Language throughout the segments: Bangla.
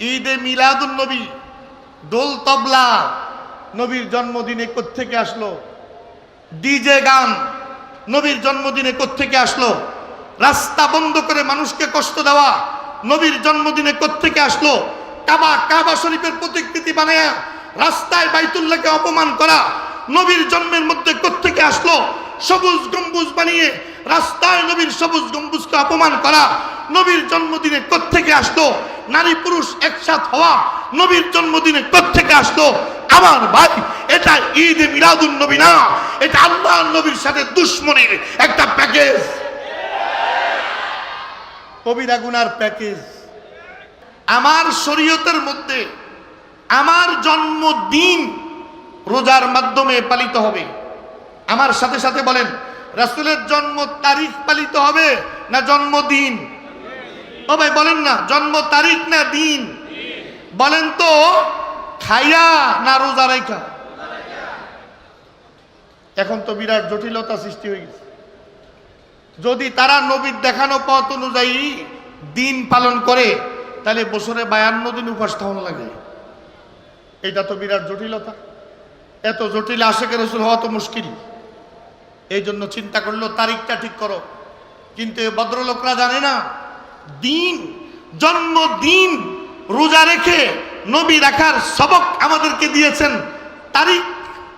ঈদে মিলাদুল নবী, দোল তবলা নবীর জন্মদিনে কোত্থেকে আসলো? ডিজে গান নবীর জন্মদিনে কোত্থেকে আসলো? রাস্তা বন্ধ করে মানুষকে কষ্ট দেওয়া নবীর জন্মদিনে কোত্থেকে আসলো? কাবা কাবা শরীফের প্রতিকৃতি বানায়া রাস্তায় বাইতুল্লাহকে অপমান করা নবীর জন্মের মধ্যে কোত্থেকে আসলো? সবুজ গম্বুজ বানিয়ে রাস্তায় নবীর সবুজ গম্বুজকে অপমান করা, নবীর জন্মদিনে কোত্থেকে আসতো নারী পুরুষ একসাথ হওয়া, নবীর জন্মদিনে কোত্থেকে আসতো আমার ভাই, এটা ঈদ মিলাদুন নবী না, এটা আল্লাহ নবীর সাথে দুশ্মনীর একটা প্যাকেজ। কবিরা গুনার প্যাকেজ। আমার শরীয়তের মধ্যে আমার জন্মদিন রোজার মাধ্যমে পালিত হবে। আমার সাথে সাথে বলেন রাসূলের জন্ম তারিখ পালিত হবে না জন্মদিন ও ভাই, বলেন না, জন্ম তারিখ না দিন? বলেন তো, খাইয়া না রোজা রাইখা? এখন তো বিরাট জটিলতা সৃষ্টি হয়ে গেছে। যদি তারা নবীর দেখানো পথ অনুযায়ী দিন পালন করে, তাহলে বছরে বায়ান্ন দিন উপাস লাগে। এটা তো বিরাট জটিলতা। এত জটিল আশেকের রসুল হওয়া তো মুশকিল। এই জন্য চিন্তা করল, তারিখটা ঠিক করো। কিন্তু এ ভদ্রলোকরা জানে না, দিন, জন্মদিন রোজা রেখে নবী রাখার সবক আমাদেরকে দিয়েছেন। তারিখ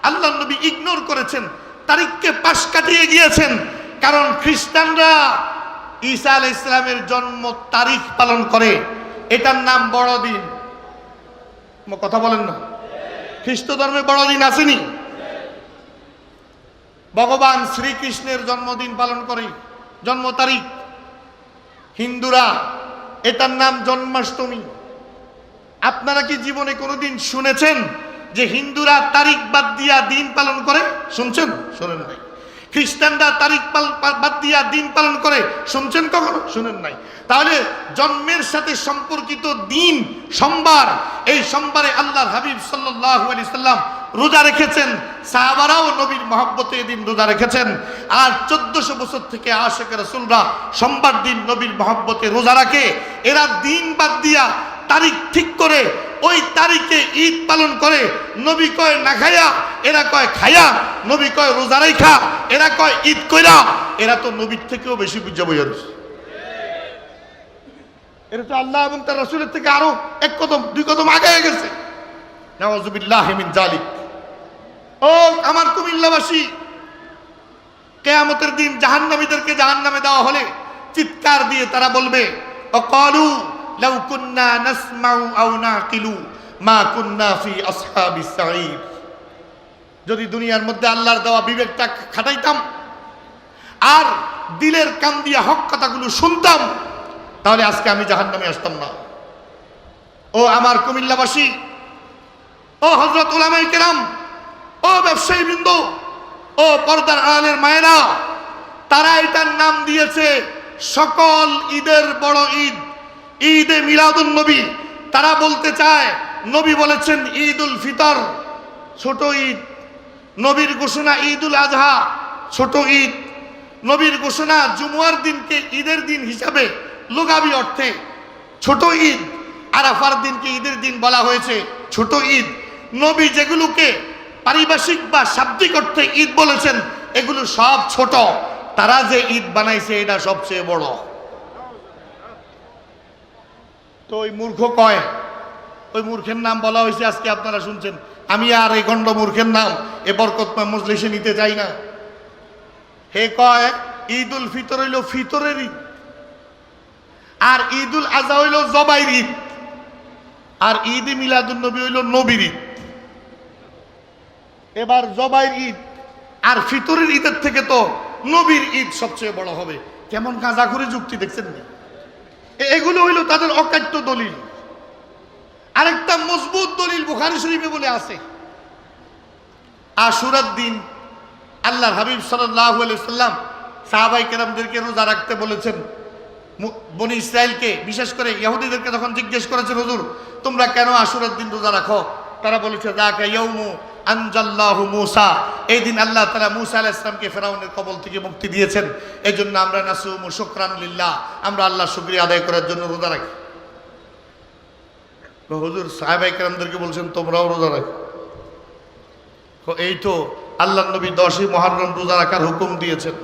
আল্লাহ নবী ইগনোর করেছেন, তারিখকে পাশ কাটিয়ে গিয়েছেন। কারণ খ্রিস্টানরা ঈসা আল ইসলামের জন্ম তারিখ পালন করে, এটার নাম বড়দিন। কথা বলেন না। খ্রিস্ট ধর্মে বড়দিন আসেনি। ভগবান শ্রীকৃষ্ণের জন্মদিন পালন করে। জন্ম তারিখ। হিন্দুরা, এটার নাম জন্মাষ্টমী। আপনারা কি জীবনে কোনোদিন শুনেছেন যে হিন্দুরা তারিখ বাদ দিয়া দিন পালন করে? শুনছেন? শোনেন নাই। খ্রিস্টানরা তারিখ বাদ দিয়া দিন পালন করে? শুনছেন কখনো? শুনেন নাই। তাহলে জন্মের সাথে সম্পর্কিত দিন, সোমবার। এই সোমবারে আল্লাহর হাবিব সাল্লাহ আলি সাল্লাম রোজা রেখেছেন, সাহাবারাও নবীর মহব্বতে এদিন রোজা রেখেছেন। আর চোদ্দশো বছর থেকে আশেখ রসুলরা সোমবার দিন নবীর মহব্বতে রোজা রাখে। এরা দিন বাদ দিয়া তারিখ ঠিক করে, ওই তারিখে ঈদ পালন করে। নবী কয়, না খাইয়া এরা কয় খাইয়া নবী কয়, রোজা রাইখা। এরা কয়, ঈদ কইরা। এরা তো নবীর থেকেও বেশি বুঝা রয়েছে এটা তো আল্লাহ এবং তার রসুলের থেকে আরও এক কদম, দুই কদম আগে গেছে। নওয়াজুবিল্লাহ জালিক ও আমার কুমিল্লাবাসী, কেয়ামতের দিন জাহান্নামীদেরকে জাহান্নামে দেওয়া হলে চিৎকার দিয়ে তারা বলবে, অকালু কুন্না মা যদি দুনিয়ার মধ্যে আল্লাহর দেওয়া বিবেকটা খাটাইতাম আর দিলের কান দিয়া হক কথাগুলো শুনতাম, তাহলে আজকে আমি জাহান্নামে আসতাম না। ও আমার কুমিল্লাবাসী, ও হজরত উলামাই কেরাম ও ব্যবসায়ী বৃন্দ, ও পর্দার আলের মায়েরা, তারা এটার নাম দিয়েছে সকল ঈদের বড় ঈদ, ঈদে মিলাদুন নবী। তারা বলতে চায়, নবী বলেছেন ঈদ উল ফিতর, ছোট ঈদ। নবীর ঘোষণা ঈদ উল আজহা, ছোট ঈদ। নবীর ঘোষণা জুমুয়ার দিনকে ঈদের দিন হিসাবে লুগাবি অর্থে ছোট ঈদ। আরাফার দিনকে ঈদের দিন বলা হয়েছে ছোট ঈদ। নবী যেগুলোকে পারিভাষিক বা শাব্দিক অর্থে ঈদ বলেছেন, এগুলো সব ছোট। তারা যে ঈদ বানাইছে, এটা সবচেয়ে বড়। তো ওই মূর্খ কয়, ওই মূর্খের নাম বলা হয়েছে আজকে আপনারা শুনছেন। আমি আর এই গণ্ড মূর্খের নাম, এ বরকতময় মজলিসে নিতে চাই না। হে কয় ঈদ উল ফিতর হইল ফিতরের ঈদ, আর ঈদ উল আজহা হইল জবাইর ঈদ, আর ঈদ মিলাদুল নবী হইল নবীর ঈদ। এবার জবাইর ঈদ। আর ফিতরের ঈদের থেকে তো নবীর ঈদ সবচেয়ে বড় হবে। কেমন গাঁজা করে যুক্তি দেখছেন না? এগুলো হইল তাদের অকাট্য দলিল। আরেকটা মজবুত দলিল বুখারি শরীফে বলে আছে। আশুরার দিন আল্লাহর হাবিব সাল্লাম সাহাবাই কেরামদেরকে রোজা রাখতে বলেছেন। বনি ইসরায়েলকে বিশেষ করে ইহুদিদেরকে তখন জিজ্ঞেস করেছেন, হুজুর, তোমরা কেন আশুরার দিন রোজা রাখো? তারা বলেছে, যাকে ইয়ৌমু আনজাল্লাহু মুসা। এই দিন আল্লাহ তালা মুসা আলাহ ইসলামকে ফেরাউনের কবল থেকে মুক্তি দিয়েছেন। এই জন্য আমরা নাসুম শুক্রানুলিল্লাহ আমরা আল্লাহ শুক্রিয়া আদায় করার জন্য রোজা রাখি। হুজুর সাহেবাই কেরামদেরকে বলছেন, তোমরাও রোজা রাখো। এই তো আল্লাহ নবী দশই মহারম রোজা রাখার হুকুম দিয়েছেন।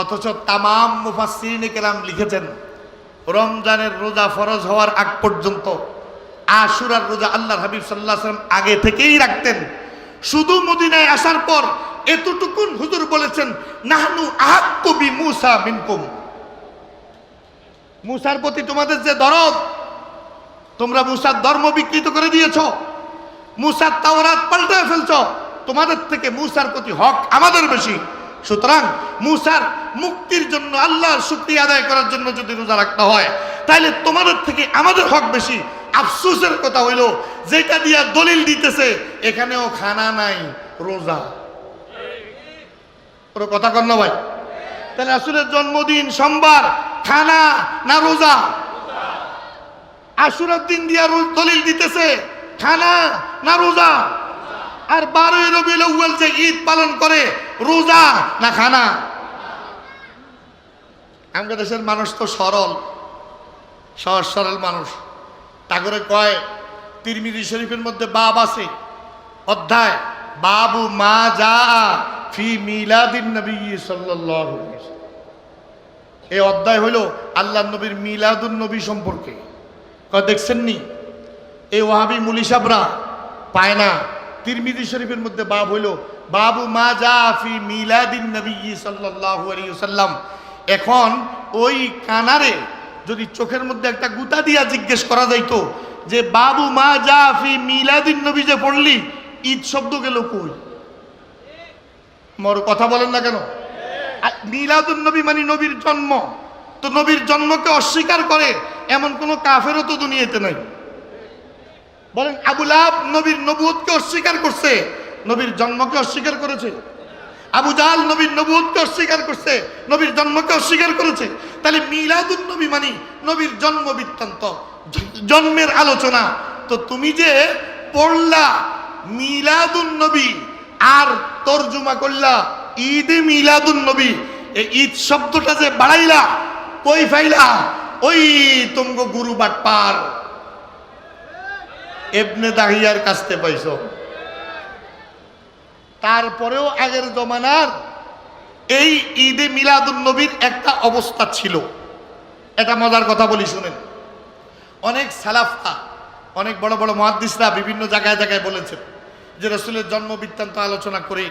অথচ তামাম মুফাসসিরিন কেরাম লিখেছেন, রমজানের রোজা ফরজ হওয়ার আগ পর্যন্ত আশুরার রোজা আল্লাহ হাবিব সাল্লাহ সাল্লাম আগে থেকেই রাখতেন। শুধু মদিনায় আসার পর এতটুকুন হুজুর বলেছেন, নাহনু আহাক্কবি মুসা মিনকুম। মুসার প্রতি তোমাদের যে দরদ, তোমরা মুসার ধর্ম বিকৃত করে দিয়েছ, মুসার তাওরাত পাল্টে ফেলছ, তোমাদের থেকে মুসার প্রতি হক আমাদের বেশি। সুতরাং মুসার মুক্তির জন্য আল্লাহর শুক্রিয়া আদায় করার জন্য যদি রোজা রাখতে হয় তাহলে তোমাদের থেকে আমাদের হক বেশি। আফসোসের কথা হইল, যেটা দিয়া দলিল দিতেছে, এখানেও খানা নাই, রোজা। কথা কর না ভাই। তাহলে আসলের জন্মদিন, সোমবার, খানা না রোজা? আশুরার দিন দিয়া দলিল দিতেছে, খানা না রোজা? আর বারোই আউয়াল যে ঈদ পালন করে, রোজা না খানা? আমাদের দেশের মানুষ তো সরল, সহজ সরল মানুষ। তাগরে কয়, তিরমিজি শরীফের মধ্যে বাব আছে। অধ্যায়, বাবু মা যা ফি মিলাদিন নবী সাল্লাল্লাহু আলাইহি এই অধ্যায় হইল আল্লাহ নবীর মিলাদুন নবী সম্পর্কে। দেখছেন নি? এই ওয়াহাবি মুলিসাবরা পায় না। তিরমিজি শরীফের মধ্যে বাব হইল, বাবু মা যা ফি মিলাদিন নবী সাল্লাল্লাহু আলাইহি এখন ওই কানারে যদি চোখের মধ্যে একটা গুতা দিয়া জিজ্ঞেস করা যাইতো যে, বাবু, মা, যা, ফি, মিলাদিন নবী যে পড়লি, ঈদ শব্দ গেল কই? মর কথা বলেন না কেন? মিলাদুন নবী মানে নবীর জন্ম। তো নবীর জন্মকে অস্বীকার করে এমন কোন কাফেরও তো দুনিয়াতে নাই। বলেন আবুল আব নবীর নবুয়তকে অস্বীকার করছে, নবীর জন্মকে অস্বীকার করেছে। আবু জাহাল নবীর নবুয়তকে অস্বীকার করছে, নবীর জন্মকে অস্বীকার করেছে। তাহলে মিলাদুন নবী মানে নবীর জন্ম বৃত্তান্ত জন্মের আলোচনা। তো তুমি যে পড়লা মিলাদুন নবী আর তর্জমা করলা ঈদে মিলাদুন নবী, এই ঈদ শব্দটা যে বাড়াইলা, কই ফাইলা? ওই তুমগো গুরু বাটপার। এবনে দাহিয়ার কাছতে পাইছো। তারপরেও আগের জমানার এই ঈদে মিলাদুন নবীর একটা অবস্থা ছিল। এটা মজার কথা বলি, শুনেন। অনেক সালাফা অনেক বড় বড় মহাদ্দিসরা বিভিন্ন জায়গায় জায়গায় বলেছেন যে রসুলের জন্ম বৃত্তান্ত আলোচনা করে,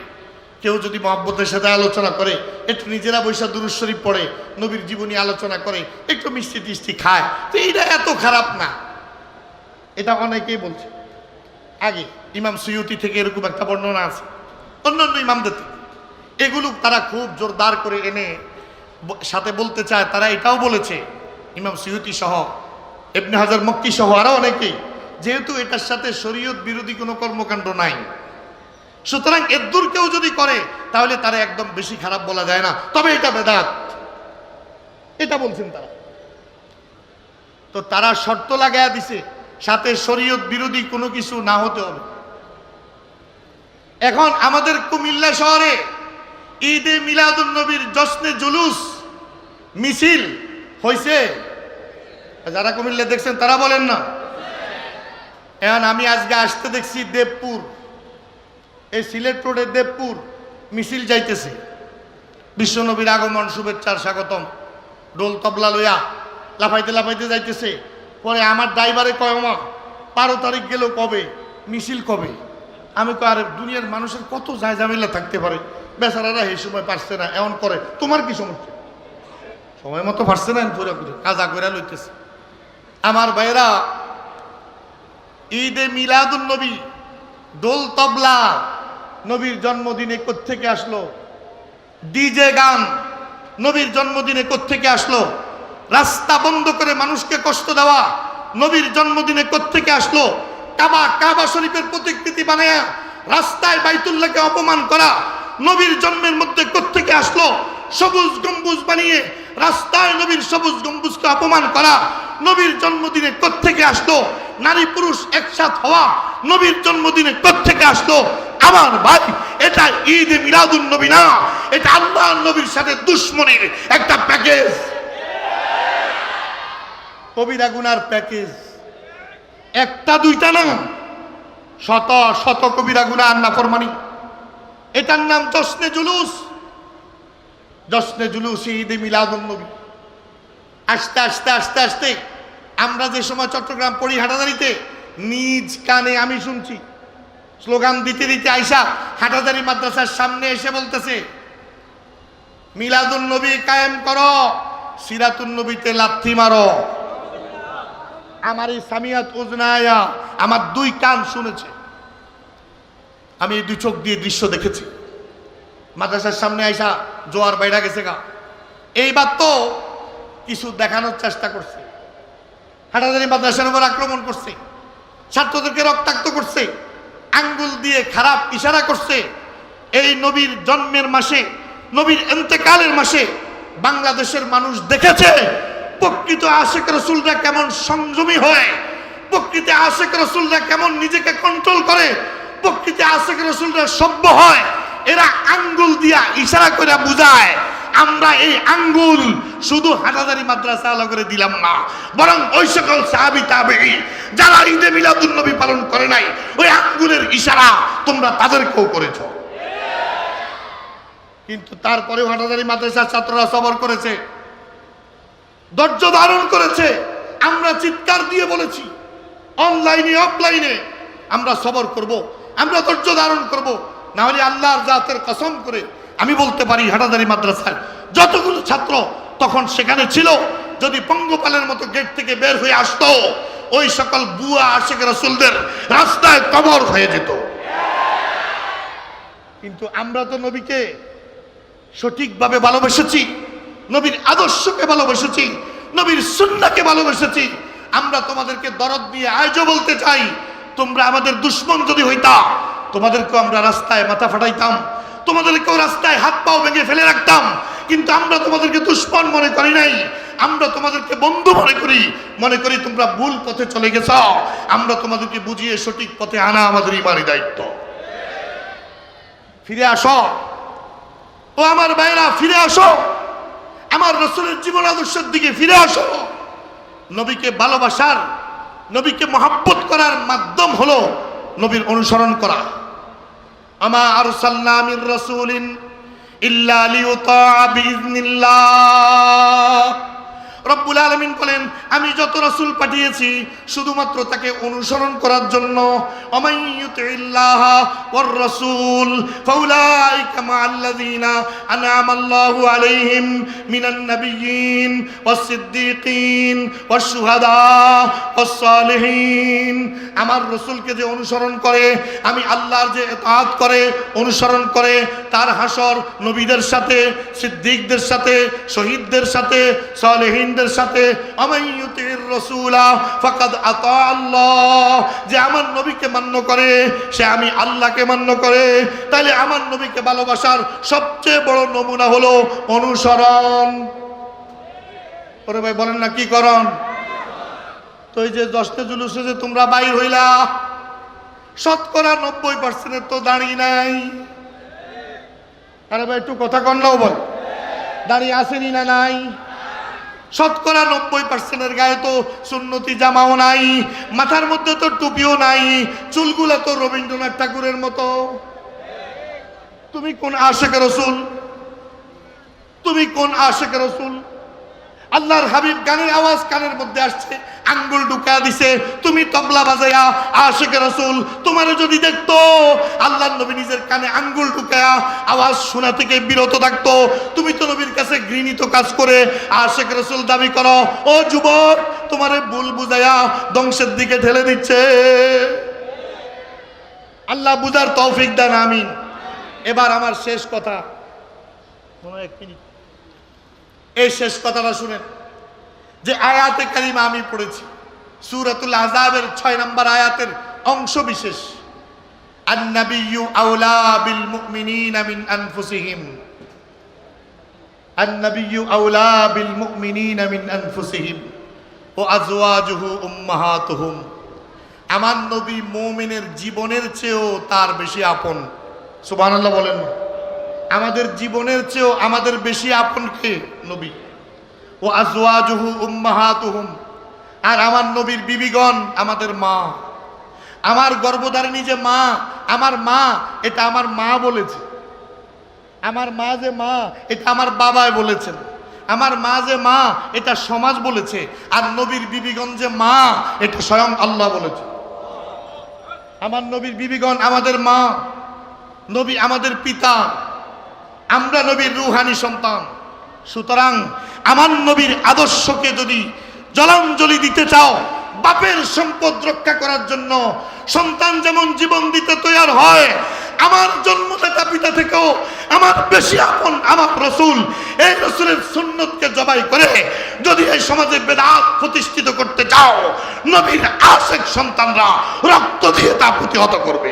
কেউ যদি মহব্বতের সাথে আলোচনা করে, একটু নিজেরা বৈশা দুরুজ শরীফ পড়ে, নবীর জীবনী আলোচনা করে, একটু মিষ্টি টিষ্টি খায়, তো এইটা এত খারাপ না। এটা অনেকেই বলছে। আগে ইমাম সৈয়দি থেকে এরকম একটা বর্ণনা আছে। অন্যান্য ইমামদের থেকে। এগুলো তারা খুব জোরদার করে এনে সাথে বলতে চায়, তারা এটাও বলেছে। ইমাম সৈয়দি সহ এবনে হাজার মক্কি সহ আরও অনেকেই, যেহেতু এটার সাথে শরীয়ত বিরোধী কোনো কর্মকাণ্ড নাই। সুতরাং এদ্দুর কেউ যদি করে, তাহলে তারা একদম বেশি খারাপ বলা যায় না। তবে এটা বেদাত। এটা বলছেন তারা। তো তারা শর্ত লাগায়া দিছে, সাথে শরীয়ত বিরোধী কোনো কিছু না হতে হবে। এখন আমাদের কুমিল্লা শহরে ঈদে মিলাদুন নবীর জশ্নে জুলুস, মিছিল হয়েছে যারা কুমিল্লা দেখছেন, তারা বলেন না। এখন আমি আজকে আসতে দেখছি দেবপুর। এই সিলেট রোডে দেবপুর মিছিল যাইতেছে। বিশ্বনবীর আগমন শুভেচ্ছার স্বাগতম। ডোল তবলা লইয়া লাফাইতে লাফাইতে যাইতেছে। পরে আমার ড্রাইভারে কয় মা বারো তারিখ গেলেও কবে? মিছিল কবে? আমি কয়, আরে, দুনিয়ার মানুষের কত যায় ঝামেলা থাকতে পারে? বেচারারা এই সময় পারছে না, এমন করে। তোমার কি সমস্যা? সময় মতো পারছে না পুরো করে কাজা করে লইতেছে। আমার ভাইরা ঈদে মিলাদুন নবী, দোল তবলা, নবীর জন্মদিনে কোত্থেকে আসলো? ডিজে গান, নবীর জন্মদিনে কোত্থেকে আসলো? রাস্তা বন্ধ করে মানুষকে কষ্ট দেওয়া, নবীর জন্মদিনে কোত্থেকে আসলো? কাবা কাবা শরীফের প্রতিকৃতি বানায়া, রাস্তায় বাইতুল্লাহকে অপমান করা নবীর জন্মের মধ্যে কোত্থেকে আসলো? সবুজ গম্বুজ বানিয়ে রাস্তায় নবীর সবুজ গম্বুজকে অপমান করা। নবীর জন্মদিনে কোত্থেকে আসলো? নারী পুরুষ একসাথ হওয়া। নবীর জন্মদিনে কোত্থেকে আসলো? আমার ভাই, এটা ঈদ মিলাদুন নবী না। এটা আল্লাহ নবীর সাথে দুশ্মনীর একটা প্যাকেজ। কবিরা গুনার প্যাকেজ। একটা দুইটা না। শত শত কবিরা গুণা আন্না ফরমানি এটার নাম জশ্নে জুলুস। জশ্নে জুলুস, ঈদে মিলাদুন নবী। আস্তে আস্তে আস্তে আস্তে, আমরা যে সময় চট্টগ্রাম পড়ি হাটাদারিতে, নিজ কানে আমি শুনছি। স্লোগান দিতে দিতে আইসা হাটাদারি মাদ্রাসার সামনে এসে বলতেছে মিলাদুন নবী কায়েম করো সিরাতুন নবীতে লাথি মারো। আমার এই সামিয়াত উজনায়া আমার দুই কান শুনেছে। আমি দুই চোখ দিয়ে দৃশ্য দেখেছি। মাদ্রাসার সামনে আইসা জোয়ার বাইরা গেছে গা। এইবার তো কিছু দেখানোর চেষ্টা করছে। হাটাদারি মাদ্রাসার উপর আক্রমণ করছে। ছাত্রদেরকে রক্তাক্ত করছে। আঙ্গুল দিয়ে খারাপ ইশারা করছে। এই নবীর জন্মের মাসে, নবীর এন্তেকালের মাসে বাংলাদেশের মানুষ দেখেছে, প্রকৃত আশেক রসুলরা কেমন সংযমী হয়, প্রকৃতি আশেক রসুলরা কেমন নিজেকে কন্ট্রোল করে প্রকৃতি আশেক রসুলরা সভ্য হয়, এরা আঙ্গুল দিয়া ইশারা করে বুঝায়, আমরা এই আঙ্গুল শুধু হাটাদারি মাদ্রাসা আলো করে দিলাম না, বরং ওই সকল সাহাবি তাবেঈ, যারা ঈদে মিলাদুন নবী পালন করে নাই, ওই আঙ্গুলের ইশারা তোমরা তাদেরকেও করেছ। কিন্তু তারপরেও হাটাদারি মাদ্রাসার ছাত্ররা সবর করেছে, ধৈর্য ধারণ করেছে, আমরা চিৎকার দিয়ে বলেছি, অনলাইনে, অফলাইনে আমরা সবর করব। আমরা ধৈর্য ধারণ করব। না হলে আল্লাহর জাতের কসম করে আমি বলতে পারি হাটাদারি মাদ্রাসার যতগুলো ছাত্র তখন সেখানে ছিল, যদি পঙ্গপালের মতো গেট থেকে বের হয়ে আসতো, ওই সকল বুয়া আশেখ রসুলদের রাস্তায় কবর হয়ে যেত। কিন্তু আমরা তো নবীকে সঠিকভাবে ভালোবেসেছি, নবীর আদর্শকে ভালোবেসেছি, নবীর সুন্নাকে ভালোবেসেছি। আমরা তোমাদেরকে দরদ দিয়ে আয়োজ বলতে চাই তোমরা আমাদের দুশ্মন যদি হইতা, তোমাদেরকেও আমরা রাস্তায় মাথা ফাটাইতাম, তোমাদেরকেও রাস্তায় হাত পাও ভেঙে ফেলে রাখতাম, কিন্তু আমরা তোমাদেরকে দুশ্মন মনে করি নাই, আমরা তোমাদেরকে বন্ধু মনে করি মনে করি তোমরা ভুল পথে চলে গেছ, আমরা তোমাদেরকে বুঝিয়ে সঠিক পথে আনা আমাদের ইমানি দায়িত্ব। ফিরে আসো। ও আমার ভাইরা, ফিরে আসো। আমার রসুলের জীবন আদর্শের দিকে ফিরে আসো। নবীকে ভালোবাসার নবীকে মহাব্বত করার মাধ্যম হল নবীর অনুসরণ করা। আমা আর সাল্লামির রসুলিন ইল্লা লিউতা বিইজনিল্লাহ রব্বুল আলমিন বলেন, আমি যত রসুল পাঠিয়েছি, শুধুমাত্র তাকে অনুসরণ করার জন্য। রাসূল সালিহিন। আমার রসুলকে যে অনুসরণ করে, আমি আল্লাহর যে ইতাআত করে, অনুসরণ করে, তার হাসর নবীদের সাথে, সিদ্দিকদের সাথে, শহীদদের সাথে সালেহিনদের সাথে ফাকাদ আতা আল্লাহ। যে আমার নবীকে মান্য করে, সে আমি আল্লাহকে মান্য করে। তাহলে আমার নবীকে ভালোবাসার সবচেয়ে বড় নমুনা হলো অনুসরণ। ওরে ভাই, বলেন না কি করন তো এই যে দশটা জুলুসে যে তোমরা বাইর হইলা, শতকরা নব্বই পার্সেন্টের তো দাঁড়িয়ে নাই। আরে ভাই, একটু কথা কন্যাও বল। দাঁড়িয়ে আসেনি না নাই? শতকরা নব্বই পার্সেন্টের গায়ে তো সুন্নতি জামাও নাই, মাথার মধ্যে তো টুপিও নাই, চুলগুলা তো রবীন্দ্রনাথ ঠাকুরের মতো। তুমি কোন আশেখ রসুল? তুমি কোন আশেখ রসুল? আল্লাহর হাবিব গানের আওয়াজ কানের মধ্যে আসছে, আঙ্গুল ঢুকা দিছে, তুমি তবলা বাজাইয়া আশেখ রসুল, তোমার যদি দেখতো আল্লাহ নবী নিজের কানে আঙ্গুল ঢুকায়া আওয়াজ শোনা থেকে বিরত থাকতো। তুমি তো নবীর কাছে ঘৃণিত কাজ করে আশেখ রসুল দাবি করো, ও যুবক, তোমারে ভুল বুঝাইয়া ধ্বংসের দিকে ঠেলে দিচ্ছে। আল্লাহ বুঝার তৌফিক দেন, আমিন। এবার আমার শেষ কথা। এক মিনিট। এই শেষ কথাটা শুনেন। যে আয়াতে কারিমা আমি পড়েছি, সুরাতুল আজাবের ছয় নম্বর আয়াতের অংশ বিশেষ। আমার নবী মুমিনের জীবনের চেয়েও তার বেশি আপন। সুবহানাল্লাহ বলেন না। আমাদের জীবনের চেয়েও আমাদের বেশি আপন কে? নবী। ও আজওয়াজুহু উম্মাহাতুহুম। আর আমার নবীর বিবিগণ আমাদের মা। আমার গর্ভধারিণী যে মা, আমার মা, এটা আমার মা বলেছে। আমার মা যে মা, এটা আমার বাবায় বলেছেন। আমার মা যে মা, এটা সমাজ বলেছে। আর নবীর বিবিগণ যে মা, এটা স্বয়ং আল্লাহ বলেছে। আমার নবীর বিবিগণ আমাদের মা। নবী আমাদের পিতা। আমরা নবীর রুহানি সন্তান। সুতরাং আমার নবীর আদর্শকে যদি জলাঞ্জলি দিতে চাও, বাপের সম্পদ রক্ষা করার জন্য সন্তান যেমন জীবন দিতে তৈরি হয়, আমার জন্মদাতা পিতা থেকেও আমার বেশি আপন আমার রসুল, এই রসুলের সুন্নতকে জবাই করে যদি এই সমাজে বেদাত প্রতিষ্ঠিত করতে চাও, নবীর আশেক সন্তানরা রক্ত দিয়ে তা প্রতিহত করবে।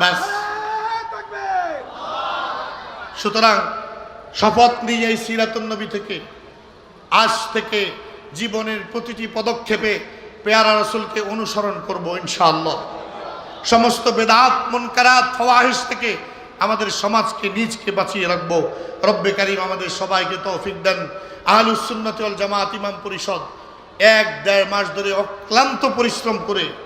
ব্যাস। সুতরাং শপথ নিয়ে এই সিরাতুন নবী থেকে, আজ থেকে জীবনের প্রতিটি পদক্ষেপে পেয়ারা রসুলকে অনুসরণ করব ইনশাআল্লাহ। সমস্ত বেদাত, মনকারাত ফওয়াহিস থেকে আমাদের সমাজকে, নিজকে বাঁচিয়ে রাখব। রব্বে কারিম আমাদের সবাইকে তৌফিক দেন। আহলুসুন্নতি জামাত ইমাম পরিষদ এক দেড় মাস ধরে অক্লান্ত পরিশ্রম করে